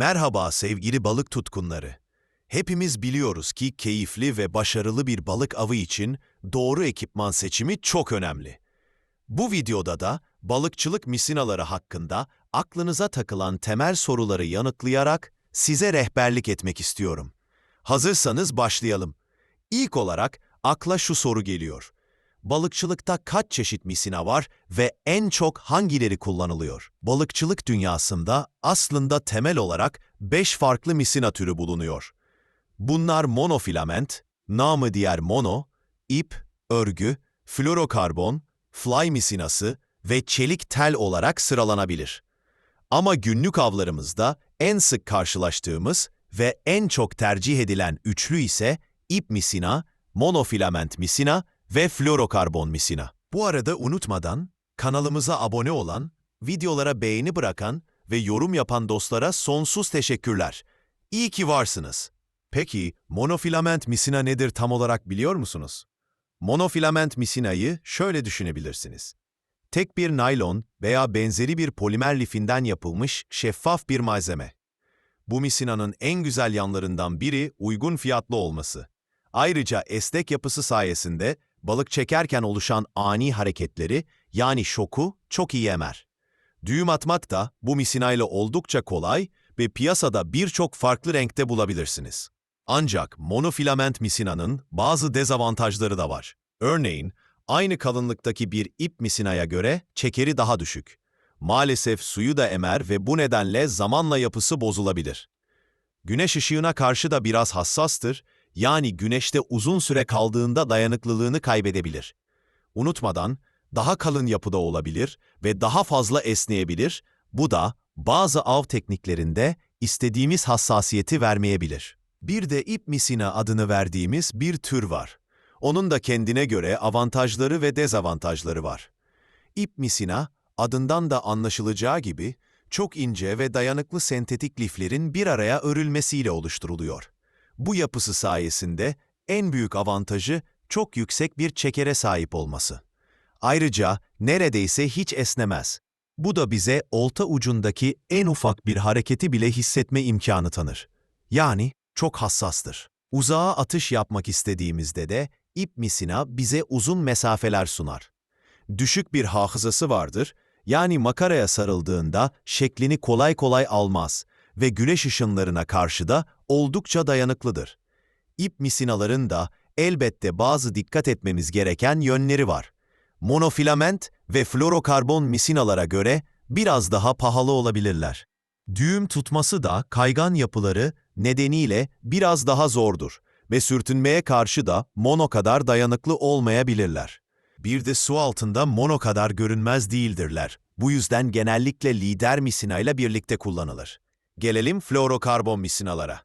Merhaba sevgili balık tutkunları. Hepimiz biliyoruz ki keyifli ve başarılı bir balık avı için doğru ekipman seçimi çok önemli. Bu videoda da balıkçılık misinaları hakkında aklınıza takılan temel soruları yanıtlayarak size rehberlik etmek istiyorum. Hazırsanız başlayalım. İlk olarak akla şu soru geliyor. Balıkçılıkta kaç çeşit misina var ve en çok hangileri kullanılıyor? Balıkçılık dünyasında aslında temel olarak 5 farklı misina türü bulunuyor. Bunlar monofilament, namı diğer mono, ip, örgü, florokarbon, fly misinası ve çelik tel olarak sıralanabilir. Ama günlük avlarımızda en sık karşılaştığımız ve en çok tercih edilen üçlü ise ip misina, monofilament misina ve florokarbon misina. Bu arada unutmadan kanalımıza abone olan, videolara beğeni bırakan ve yorum yapan dostlara sonsuz teşekkürler. İyi ki varsınız. Peki monofilament misina nedir tam olarak biliyor musunuz? Monofilament misinayı şöyle düşünebilirsiniz. Tek bir naylon veya benzeri bir polimer lifinden yapılmış şeffaf bir malzeme. Bu misinanın en güzel yanlarından biri uygun fiyatlı olması. Ayrıca esnek yapısı sayesinde balık çekerken oluşan ani hareketleri yani şoku çok iyi emer. Düğüm atmak da bu misinayla oldukça kolay ve piyasada birçok farklı renkte bulabilirsiniz. Ancak monofilament misinanın bazı dezavantajları da var. Örneğin, aynı kalınlıktaki bir ip misinaya göre çekeri daha düşük. Maalesef suyu da emer ve bu nedenle zamanla yapısı bozulabilir. Güneş ışığına karşı da biraz hassastır, yani güneşte uzun süre kaldığında dayanıklılığını kaybedebilir. Unutmadan, daha kalın yapıda olabilir ve daha fazla esneyebilir, bu da bazı av tekniklerinde istediğimiz hassasiyeti vermeyebilir. Bir de ip misina adını verdiğimiz bir tür var. Onun da kendine göre avantajları ve dezavantajları var. İp misina, adından da anlaşılacağı gibi, çok ince ve dayanıklı sentetik liflerin bir araya örülmesiyle oluşturuluyor. Bu yapısı sayesinde en büyük avantajı çok yüksek bir çekere sahip olması. Ayrıca neredeyse hiç esnemez. Bu da bize olta ucundaki en ufak bir hareketi bile hissetme imkanı tanır. Yani çok hassastır. Uzağa atış yapmak istediğimizde de ip misina bize uzun mesafeler sunar. Düşük bir hafızası vardır, yani makaraya sarıldığında şeklini kolay kolay almaz ve güneş ışınlarına karşı da oldukça dayanıklıdır. İp misinaların da elbette bazı dikkat etmemiz gereken yönleri var. Monofilament ve florokarbon misinalara göre biraz daha pahalı olabilirler. Düğüm tutması da kaygan yapıları nedeniyle biraz daha zordur ve sürtünmeye karşı da mono kadar dayanıklı olmayabilirler. Bir de su altında mono kadar görünmez değildirler. Bu yüzden genellikle lider misinayla birlikte kullanılır. Gelelim florokarbon misinalara.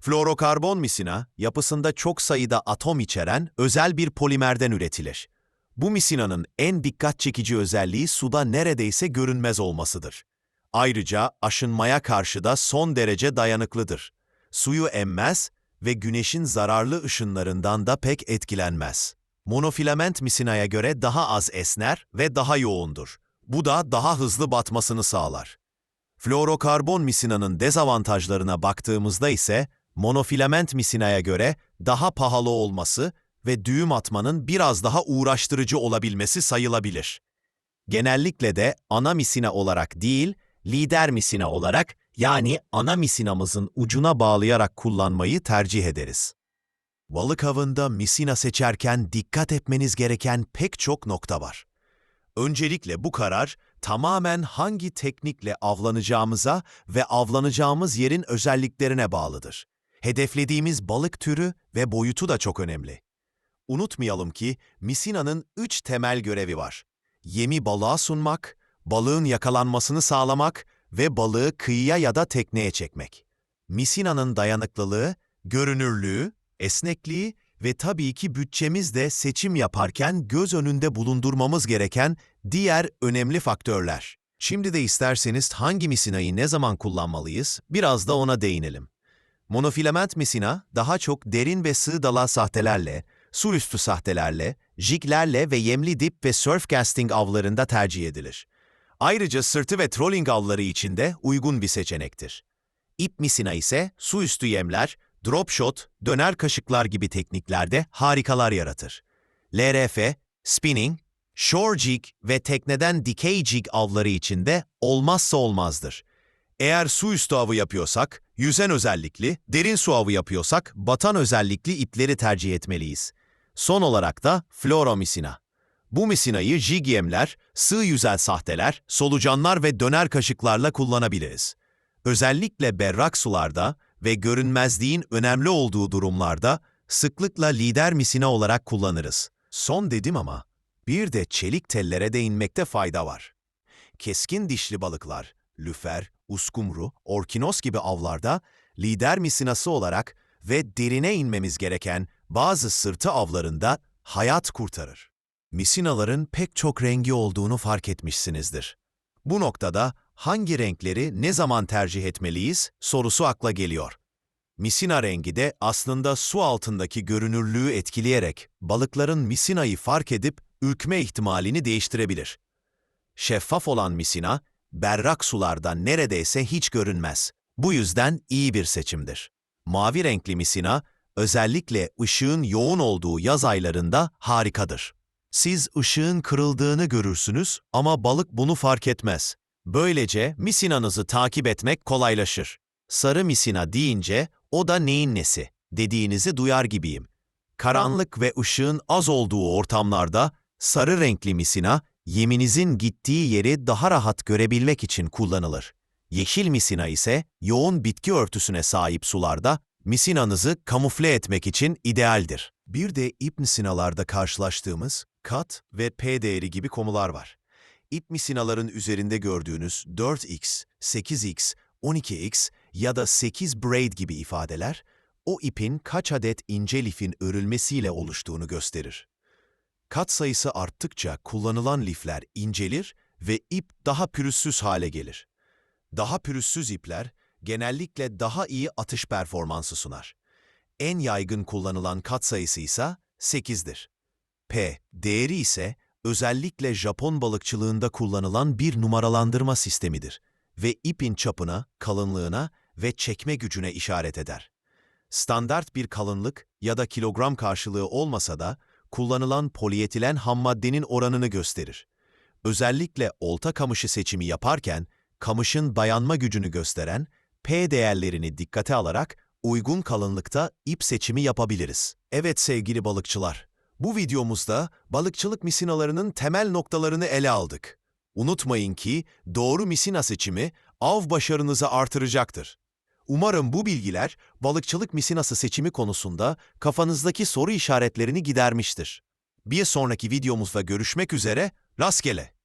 Florokarbon misina, yapısında çok sayıda atom içeren özel bir polimerden üretilir. Bu misinanın en dikkat çekici özelliği suda neredeyse görünmez olmasıdır. Ayrıca aşınmaya karşı da son derece dayanıklıdır. Suyu emmez ve güneşin zararlı ışınlarından da pek etkilenmez. Monofilament misinaya göre daha az esner ve daha yoğundur. Bu da daha hızlı batmasını sağlar. Florokarbon misinanın dezavantajlarına baktığımızda ise monofilament misinaya göre daha pahalı olması ve düğüm atmanın biraz daha uğraştırıcı olabilmesi sayılabilir. Genellikle de ana misina olarak değil, lider misina olarak yani ana misinamızın ucuna bağlayarak kullanmayı tercih ederiz. Balık avında misina seçerken dikkat etmeniz gereken pek çok nokta var. Öncelikle bu karar tamamen hangi teknikle avlanacağımıza ve avlanacağımız yerin özelliklerine bağlıdır. Hedeflediğimiz balık türü ve boyutu da çok önemli. Unutmayalım ki misinanın üç temel görevi var. Yemi balığa sunmak, balığın yakalanmasını sağlamak ve balığı kıyıya ya da tekneye çekmek. Misinanın dayanıklılığı, görünürlüğü, esnekliği ve tabii ki bütçemiz de seçim yaparken göz önünde bulundurmamız gereken diğer önemli faktörler. Şimdi de isterseniz hangi misinayı ne zaman kullanmalıyız biraz da ona değinelim. Monofilament misina daha çok derin ve sığ dala sahtelerle, su üstü sahtelerle, jiglerle ve yemli dip ve surf casting avlarında tercih edilir. Ayrıca sırtı ve trolling avları için de uygun bir seçenektir. İp misina ise su üstü yemler, drop shot, döner kaşıklar gibi tekniklerde harikalar yaratır. LRF, spinning, shore jig ve tekneden dikey jig avları için de olmazsa olmazdır. Eğer su üstü avı yapıyorsak, yüzen özellikli, derin su avı yapıyorsak batan özellikli ipleri tercih etmeliyiz. Son olarak da fluoromisina. Bu misinayı jig yemler, sığ yüzel sahteler, solucanlar ve döner kaşıklarla kullanabiliriz. Özellikle berrak sularda ve görünmezliğin önemli olduğu durumlarda sıklıkla lider misina olarak kullanırız. Son dedim ama bir de çelik tellere değinmekte fayda var. Keskin dişli balıklar, lüfer, uskumru, orkinos gibi avlarda lider misinası olarak ve derine inmemiz gereken bazı sırtı avlarında hayat kurtarır. Misinaların pek çok rengi olduğunu fark etmişsinizdir. Bu noktada hangi renkleri ne zaman tercih etmeliyiz sorusu akla geliyor. Misina rengi de aslında su altındaki görünürlüğü etkileyerek balıkların misinayı fark edip ürkme ihtimalini değiştirebilir. Şeffaf olan misina, berrak sularda neredeyse hiç görünmez. Bu yüzden iyi bir seçimdir. Mavi renkli misina, özellikle ışığın yoğun olduğu yaz aylarında harikadır. Siz ışığın kırıldığını görürsünüz ama balık bunu fark etmez. Böylece misinanızı takip etmek kolaylaşır. Sarı misina deyince o da neyin nesi dediğinizi duyar gibiyim. Karanlık ve ışığın az olduğu ortamlarda sarı renkli misina yeminizin gittiği yeri daha rahat görebilmek için kullanılır. Yeşil misina ise yoğun bitki örtüsüne sahip sularda misinanızı kamufle etmek için idealdir. Bir de ip misinalarda karşılaştığımız kat ve P değeri gibi konular var. İp misinaların üzerinde gördüğünüz 4x, 8x, 12x ya da 8 braid gibi ifadeler, o ipin kaç adet ince lifin örülmesiyle oluştuğunu gösterir. Kat sayısı arttıkça kullanılan lifler incelir ve ip daha pürüzsüz hale gelir. Daha pürüzsüz ipler genellikle daha iyi atış performansı sunar. En yaygın kullanılan kat sayısı ise 8'dir. P değeri ise özellikle Japon balıkçılığında kullanılan bir numaralandırma sistemidir ve ipin çapına, kalınlığına ve çekme gücüne işaret eder. Standart bir kalınlık ya da kilogram karşılığı olmasa da kullanılan polietilen hammaddenin oranını gösterir. Özellikle olta kamışı seçimi yaparken kamışın dayanma gücünü gösteren P değerlerini dikkate alarak uygun kalınlıkta ip seçimi yapabiliriz. Evet sevgili balıkçılar, bu videomuzda balıkçılık misinalarının temel noktalarını ele aldık. Unutmayın ki doğru misina seçimi av başarınızı artıracaktır. Umarım bu bilgiler balıkçılık misinası seçimi konusunda kafanızdaki soru işaretlerini gidermiştir. Bir sonraki videomuzda görüşmek üzere, rastgele.